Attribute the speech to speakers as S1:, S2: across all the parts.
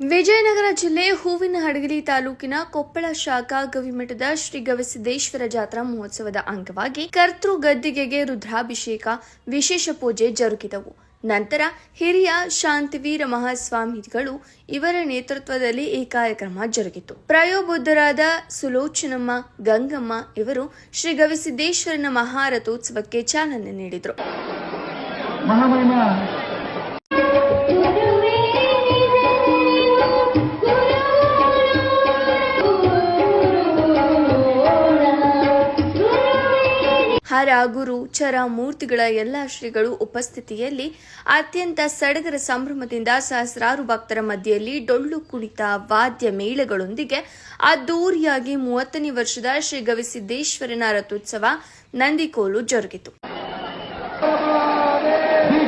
S1: ವಿಜಯನಗರ ಜಿಲ್ಲೆ ಹೂವಿನ ಹಡಗಲಿ ತಾಲೂಕಿನ ಕೊಪ್ಪಳ ಶಾಖಾ ಗವಿಮಠದ ಶ್ರೀ ಗವಿಸಿದ್ದೇಶ್ವರ ಜಾತ್ರಾ ಮಹೋತ್ಸವದ ಅಂಗವಾಗಿ ಕರ್ತೃ ಗದ್ದಿಗೆಗೆ ರುದ್ರಾಭಿಷೇಕ, ವಿಶೇಷ ಪೂಜೆ ಜರುಗಿದವು. ನಂತರ ಹಿರಿಯ ಶಾಂತಿವೀರ ಮಹಾಸ್ವಾಮಿಗಳು ಇವರ ನೇತೃತ್ವದಲ್ಲಿ ಈ ಕಾರ್ಯಕ್ರಮ ಜರುಗಿತು. ಪ್ರಯೋಬುದ್ಧರಾದ ಸುಲೋಚನಮ್ಮ, ಗಂಗಮ್ಮ ಇವರು ಶ್ರೀ ಗವಿಸಿದ್ದೇಶ್ವರನ ಮಹಾರಥೋತ್ಸವಕ್ಕೆ ಚಾಲನೆ ನೀಡಿದರು. ಹರ ಗುರು ಚರ ಮೂರ್ತಿಗಳ ಎಲ್ಲ ಶ್ರೀಗಳು ಉಪಸ್ಥಿತಿಯಲ್ಲಿ ಅತ್ಯಂತ ಸಡಗರ ಸಂಭ್ರಮದಿಂದ ಸಹಸ್ರಾರು ಭಕ್ತರ ಮಧ್ಯೆಯಲ್ಲಿ ಡೊಳ್ಳು ಕುಣಿತ, ವಾದ್ಯ ಮೇಳಗಳೊಂದಿಗೆ ಅದ್ದೂರಿಯಾಗಿ ಮೂವತ್ತನೇ ವರ್ಷದ ಶ್ರೀ ಗವಿಸಿದ್ದೇಶ್ವರನ ರಥೋತ್ಸವ ನಂದಿಕೋಲು ಜರುಗಿತು.
S2: ಶ್ರೀ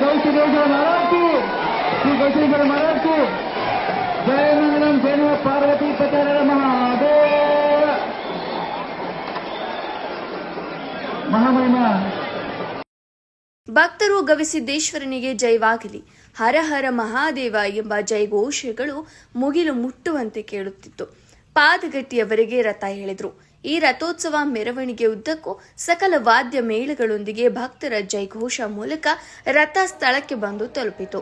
S1: ಭಕ್ತರು ಗವಿಸಿದ್ದೇಶ್ವರನಿಗೆ ಜೈವಾಗಲಿ ಹರ ಹರ ಮಹಾದೇವ ಎಂಬ ಜೈಘೋಷಗಳು ಮುಗಿಲು ಮುಟ್ಟುವಂತೆ ಕೇಳುತ್ತಿತ್ತು. ಪಾದಗಟ್ಟಿಯವರೆಗೆ ರಥ ಹೇಳಿದ್ರು ಈ ರಥೋತ್ಸವ ಮೆರವಣಿಗೆ ಉದ್ದಕ್ಕೂ ಸಕಲ ವಾದ್ಯ ಮೇಳಗಳೊಂದಿಗೆ ಭಕ್ತರ ಜೈಘೋಷ ಮೂಲಕ ರಥ ಸ್ಥಳಕ್ಕೆ ಬಂದು ತಲುಪಿತು.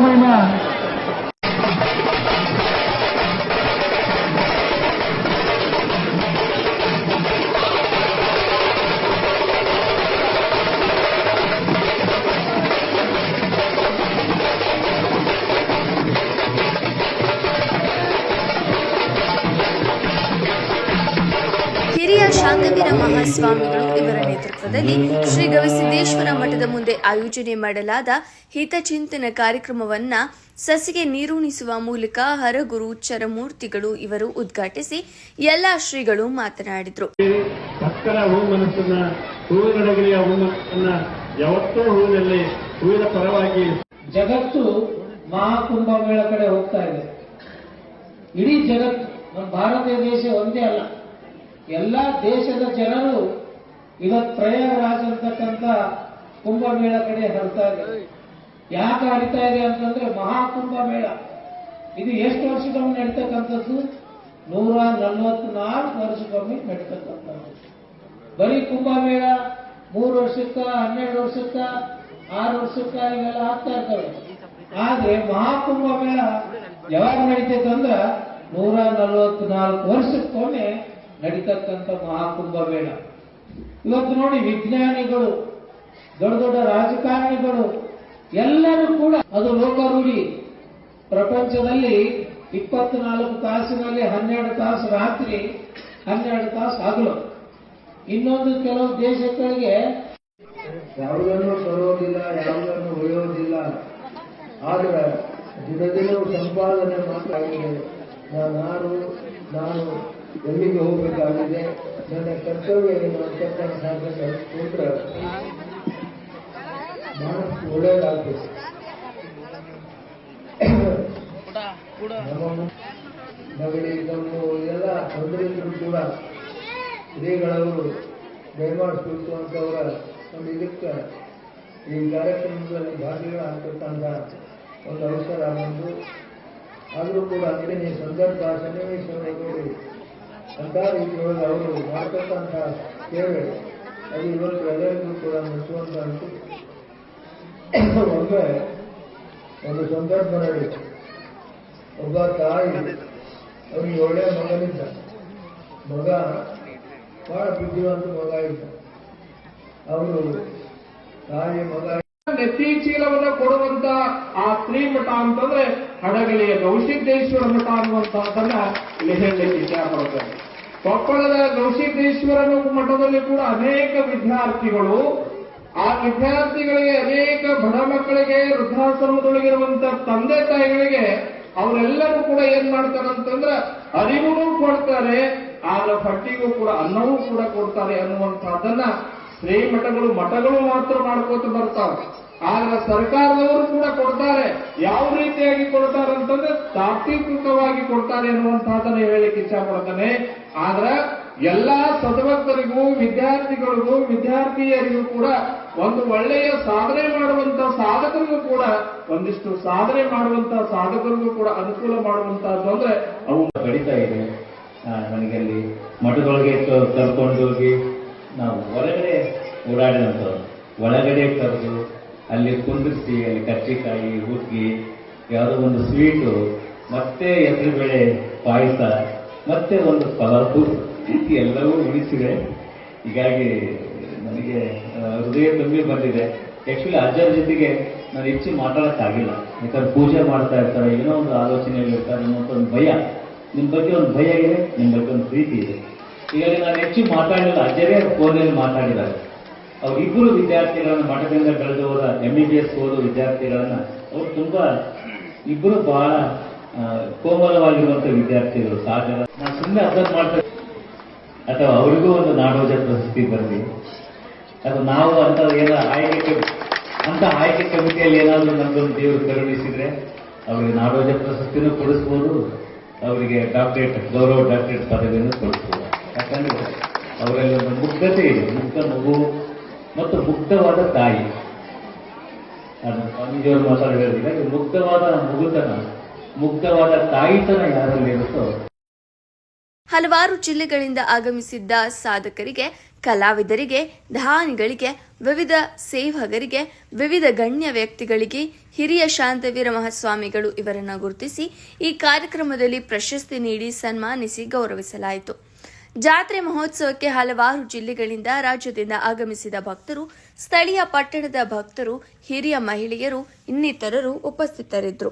S2: ಮಹಾಮಹಿಮ
S1: ಹಿರಿಯ ಶಾಂತವೀರ ಮಹಾಸ್ವಾಮಿಗಳು ಇವರ ನೇತೃತ್ವದಲ್ಲಿ ಶ್ರೀ ಗವಿಸಿದ್ದೇಶ್ವರ ಮಠದ ಮುಂದೆ ಆಯೋಜನೆ ಮಾಡಲಾದ ಹಿತಚಿಂತನ ಕಾರ್ಯಕ್ರಮವನ್ನ ಸಸಿಗೆ ನೀರುಣಿಸುವ ಮೂಲಕ ಹರಗುರು ಚರಮೂರ್ತಿಗಳು ಇವರು ಉದ್ಘಾಟಿಸಿ ಎಲ್ಲ ಶ್ರೀಗಳು ಮಾತನಾಡಿದರು.
S3: ಜಗತ್ತು ಮಹಾಕುಂಭಮೇಳ ಕಡೆ ಹೋಗ್ತಾ ಇದೆ. ಇಡೀ ಜಗತ್ತು ನಮ್ಮ ಭಾರತ ದೇಶ ಒಂದೇ ಅಲ್ಲ. ಎಲ್ಲ ದೇಶದ ಜನರು ಇವತ್ತು ಪ್ರಯಾಗರಾಜ್ ಅಂತಕ್ಕಂಥ ಕುಂಭಮೇಳ ಕಡೆ ಹರಿತಾ ಇದೆ ಯಾಕೆ ಹರಿತಾ ಇದೆ ಅಂತಂದ್ರೆ ಮಹಾಕುಂಭ ಮೇಳ ಇದು ಎಷ್ಟು ವರ್ಷಕ್ಕೊಮ್ಮೆ ನಡೀತಕ್ಕಂಥದ್ದು? ನೂರ ನಲವತ್ನಾಲ್ಕು ವರ್ಷಕ್ಕೊಮ್ಮೆ ನಡೀತಕ್ಕಂಥದ್ದು. ಬರೀ ಕುಂಭಮೇಳ, ಮೂರು ವರ್ಷಕ್ಕ, ಹನ್ನೆರಡು ವರ್ಷಕ್ಕ, ಆರು ವರ್ಷಕ್ಕ ಇವೆಲ್ಲ ಆಗ್ತಾ ಇರ್ತವೆ. ಆದ್ರೆ ಮಹಾಕುಂಭ ಮೇಳ ಯಾವಾಗ ನಡೀತೈತೆ ಅಂದ್ರ ನೂರ ನಲವತ್ನಾಲ್ಕು ವರ್ಷಕ್ಕೊಮ್ಮೆ ನಡೀತಕ್ಕಂಥ ಮಹಾಕುಂಭ ಮೇಳ ಇವತ್ತು ನೋಡಿ ವಿಜ್ಞಾನಿಗಳು, ದೊಡ್ಡ ದೊಡ್ಡ ರಾಜಕಾರಣಿಗಳು, ಎಲ್ಲರೂ ಕೂಡ ಅದು ಲೋಕರೂಢಿ. ಪ್ರಪಂಚದಲ್ಲಿ ಇಪ್ಪತ್ನಾಲ್ಕು ತಾಸಿನಲ್ಲಿ ಹನ್ನೆರಡು ತಾಸು ರಾತ್ರಿ, ಹನ್ನೆರಡು ತಾಸು ಹಗಲು. ಇನ್ನೊಂದು ಕೆಲವು ದೇಶಗಳಿಗೆ
S4: ಯಾವುದನ್ನು ತರೋದಿಲ್ಲ, ಯಾವುದನ್ನು ಉಳಿಯೋದಿಲ್ಲ. ಆದರೆ ದಿನ ಸಂಪಾದನೆ ಮಾತ್ರ ನಾನು ನಾನು ಎಲ್ಲಿಗೆ ಹೋಗಬೇಕಾಗಿದೆ? ನನ್ನ ಕರ್ತವ್ಯ ಏನು ಅಂತಕ್ಕಂಥದ್ದನ್ನು ಕೊಟ್ಟರೆ ಬಹಳಷ್ಟು ಒಳ್ಳೆಯದಾಗ್ತದೆ ನಮ್ಮ ನಗಡಿ ದಮ್ಮು ಎಲ್ಲ ತೊಂದರೆ ಇದ್ರೂ ಕೂಡ ಶ್ರೀಗಳವರು ದಯಮಾಡಿಸ್ಬೇಕು ಅಂತವರ ಒಂದು ಇದಕ್ಕೆ ಈ ಕಾರ್ಯಕ್ರಮದಲ್ಲಿ ಭಾಗಿಗಳಾಗ್ತಕ್ಕಂಥ ಒಂದು ಅವಸರ ಬಂದು, ಆದರೂ ಕೂಡ ಅಂದಿನ ಸಂದರ್ಭ ಸನ್ನಿವೇಶವನ್ನು ನೋಡಿ ಅಂತ ರೀತಿಯೊಳಗೆ ಅವರು ಮಾಡ್ತಕ್ಕಂಥ ಸೇವೆ ಅದು ಇವತ್ತು ಎಲ್ಲರಿಗೂ ಕೂಡ ಮೆಚ್ಚುವಂತ ಒಮ್ಮೆ ಒಂದು ಸಂದರ್ಭ ನಡೀತು ಒಬ್ಬ ತಾಯಿ, ಅವನಿಗೆ ಒಳ್ಳೆಯ ಮಗನಿದ್ದ. ಮಗ ಬಹಳ ಬುದ್ಧಿವಂತ ಮಗ ಇದ್ದ. ಅವರು ತಾಯಿ ಮಗ.
S5: ನೆತ್ತಿ ಚೀಲವನ್ನ ಕೊಡುವಂತ ಆ ಸ್ತ್ರೀ ಮಠ ಅಂತಂದ್ರೆ ಹಡಗಲಿಯ ಗೌಸಿದ್ದೇಶ್ವರ ಮಠ ಅನ್ನುವಂತಹದನ್ನ ಇಲ್ಲಿ ಹೇಳಲಿಕ್ಕೆ ಇಷ್ಟಪಡುತ್ತೇನೆ ಕೊಪ್ಪಳದ ಗೌಸಿದ್ದೇಶ್ವರನ ಮಠದಲ್ಲಿ ಕೂಡ ಅನೇಕ ವಿದ್ಯಾರ್ಥಿಗಳು, ಆ ವಿದ್ಯಾರ್ಥಿಗಳಿಗೆ ಅನೇಕ ಬಡ ಮಕ್ಕಳಿಗೆ, ವೃದ್ಧಾಶ್ರಮದೊಳಗಿರುವಂತ ತಂದೆ ತಾಯಿಗಳಿಗೆ ಅವರೆಲ್ಲರೂ ಕೂಡ ಏನ್ ಮಾಡ್ತಾರಂತಂದ್ರೆ ಅರಿವುನೂ ಕೊಡ್ತಾರೆ ಆಗ ಪಟ್ಟಿಗೂ ಕೂಡ ಅನ್ನವೂ ಕೂಡ ಕೊಡ್ತಾರೆ ಅನ್ನುವಂತಹದನ್ನ ಶ್ರೀಮಠಗಳು ಮಠಗಳು ಮಾತ್ರ ಮಾಡ್ಕೋತ ಬರ್ತಾವೆ. ಆದ್ರೆ ಸರ್ಕಾರದವರು ಕೂಡ ಕೊಡ್ತಾರೆ. ಯಾವ ರೀತಿಯಾಗಿ ಕೊಡ್ತಾರೆ ಅಂತಂದ್ರೆ ತಾತ್ವಿಕವಾಗಿ ಕೊಡ್ತಾರೆ ಅನ್ನುವಂತಹದನ್ನ ಹೇಳಲಿಕ್ಕೆ ಇಚ್ಛೆ ಪಡ್ತಾನೆ ಆದ್ರೆ ಎಲ್ಲಾ ಸದಭಕ್ತರಿಗೂ ವಿದ್ಯಾರ್ಥಿಗಳಿಗೂ, ವಿದ್ಯಾರ್ಥಿಯರಿಗೂ ಕೂಡ ಒಂದು ಒಳ್ಳೆಯ ಸಾಧನೆ ಮಾಡುವಂತ ಸಾಧಕರಿಗೂ ಕೂಡ, ಒಂದಿಷ್ಟು ಸಾಧನೆ ಮಾಡುವಂತ ಸಾಧಕರಿಗೂ ಕೂಡ ಅನುಕೂಲ ಮಾಡುವಂತಹದ್ದು ಅಂದ್ರೆ ಅವು.
S6: ಕಡಿತಾ ಇದೆ. ನನಗೆ ಅಲ್ಲಿ ಮಠದೊಳಗೆ ಕರ್ಕೊಂಡು ಹೋಗಿ ನಾವು ಹೊರಗಡೆ ಓಡಾಡಿದಂಥವ್ರು, ಒಳಗಡೆ ಕರೆದು ಅಲ್ಲಿ ಕುಂದಿರಿಸಿ ಅಲ್ಲಿ ಕರ್ಜಿಕಾಯಿ ಹುಗ್ಗಿ ಯಾವುದೋ ಒಂದು ಸ್ವೀಟು ಮತ್ತೆ ಹೆಸರುಬೇಳೆ ಪಾಯಸ, ಮತ್ತೆ ಒಂದು ಪಲಾವು ಎಲ್ಲವೂ ಉಳಿಸಿದೆ. ಹೀಗಾಗಿ ನನಗೆ ಹೃದಯ ತುಂಬಿ ಬಂದಿದೆ. ಆ್ಯಕ್ಚುಲಿ ಅಜ್ಜರ ಜೊತೆಗೆ ನಾನು ಹೆಚ್ಚು ಮಾತಾಡೋಕ್ಕಾಗಿಲ್ಲ. ಯಾಕಂದ್ರೆ ಪೂಜೆ ಮಾಡ್ತಾ ಇರ್ತಾರೆ, ಏನೋ ಒಂದು ಆಲೋಚನೆಯಲ್ಲಿ ಇರ್ತಾರೆ ಒಂದು ಭಯ. ನಿಮ್ಮ ಬಗ್ಗೆ ಒಂದು ಭಯ ಇದೆ ನಿಮ್ಮ ಬಗ್ಗೆ ಒಂದು ಪ್ರೀತಿ ಇದೆ. ಹೀಗಾಗಿ ನಾನು ಹೆಚ್ಚು ಮಾತಾಡಲಿಲ್ಲ. ಅಜ್ಜರೇ ಫೋನಲ್ಲಿ ಮಾತಾಡಿದ್ದಾರೆ. ಅವರಿಬ್ಬರು ವಿದ್ಯಾರ್ಥಿಗಳನ್ನು ಮಠದಿಂದ ಬೆಳೆದು ಹೋದ ಎಂ ಬಿ ಬಿ ಎಸ್ ಓದೋ ವಿದ್ಯಾರ್ಥಿಗಳನ್ನ ಅವರು ತುಂಬಾ ಇಬ್ಬರು ಬಹಳ ಕೋಮಲವಾಗಿರುವಂಥ ವಿದ್ಯಾರ್ಥಿಗಳು ಸಾಗರ ನಾನು ಸುಮ್ಮನೆ ಅಬ್ಸರ್ವ್ ಮಾಡ್ತಾ ಅಥವಾ ಅವರಿಗೂ ಒಂದು ನಾಡೋಜ ಪ್ರಶಸ್ತಿ ಬರಲಿ ಅಥವಾ ನಾವು ಅಂತ ಏನೋ ಆಯ್ಕೆ ಅಂತ ಆಯ್ಕೆ ಕಮಿಟಿಯಲ್ಲಿ ಏನಾದರೂ ನಮ್ಮದೊಂದು ದೇವರು ಕರುಣಿಸಿದ್ರೆ ಅವರಿಗೆ ನಾಡೋಜ ಪ್ರಶಸ್ತಿನೂ ಕೊಡಿಸ್ಬೋದು. ಅವರಿಗೆ ಡಾಕ್ಟರೇಟ್ ಗೌರವ ಡಾಕ್ಟರೇಟ್ ಪದವಿಯನ್ನು ಕೊಡಿಸ್ಬೋದು. ಯಾಕಂದ್ರೆ ಅವರಲ್ಲಿ ಒಂದು ಮುಗ್ಧತೆ ಇದೆ. ಮುಗ್ಧ ಮಗು ಮತ್ತು ಮುಕ್ತವಾದ ತಾಯಿ. ಅದು ಸ್ವಾಮೀಜಿಯವರು ಮಾತಾಡಿರೋದ್ರಿಂದ ಮುಕ್ತವಾದ ಮುಕ್ತವಾದ ಮಗುತನ ಮುಗ್ಧವಾದ ತಾಯಿತನ ಯಾರಲ್ಲಿ ಇರುತ್ತೋ.
S1: ಹಲವಾರು ಜಿಲ್ಲೆಗಳಿಂದ ಆಗಮಿಸಿದ್ದ ಸಾಧಕರಿಗೆ, ಕಲಾವಿದರಿಗೆ, ದಾನಿಗಳಿಗೆ, ವಿವಿಧ ಸೇವಕರಿಗೆ, ವಿವಿಧ ಗಣ್ಯ ವ್ಯಕ್ತಿಗಳಿಗೆ ಹಿರಿಯ ಶಾಂತವೀರ ಮಹಾಸ್ವಾಮಿಗಳು ಇವರನ್ನು ಗುರುತಿಸಿ ಈ ಕಾರ್ಯಕ್ರಮದಲ್ಲಿ ಪ್ರಶಸ್ತಿ ನೀಡಿ ಸನ್ಮಾನಿಸಿ ಗೌರವಿಸಲಾಯಿತು. ಜಾತ್ರೆ ಮಹೋತ್ಸವಕ್ಕೆ ಹಲವಾರು ಜಿಲ್ಲೆಗಳಿಂದ ರಾಜ್ಯದಿಂದ ಆಗಮಿಸಿದ ಭಕ್ತರು ಸ್ಥಳೀಯ ಪಟ್ಟಣದ ಭಕ್ತರು ಹಿರಿಯ ಮಹಿಳೆಯರು ಇನ್ನಿತರರು ಉಪಸ್ಥಿತರಿದ್ದರು.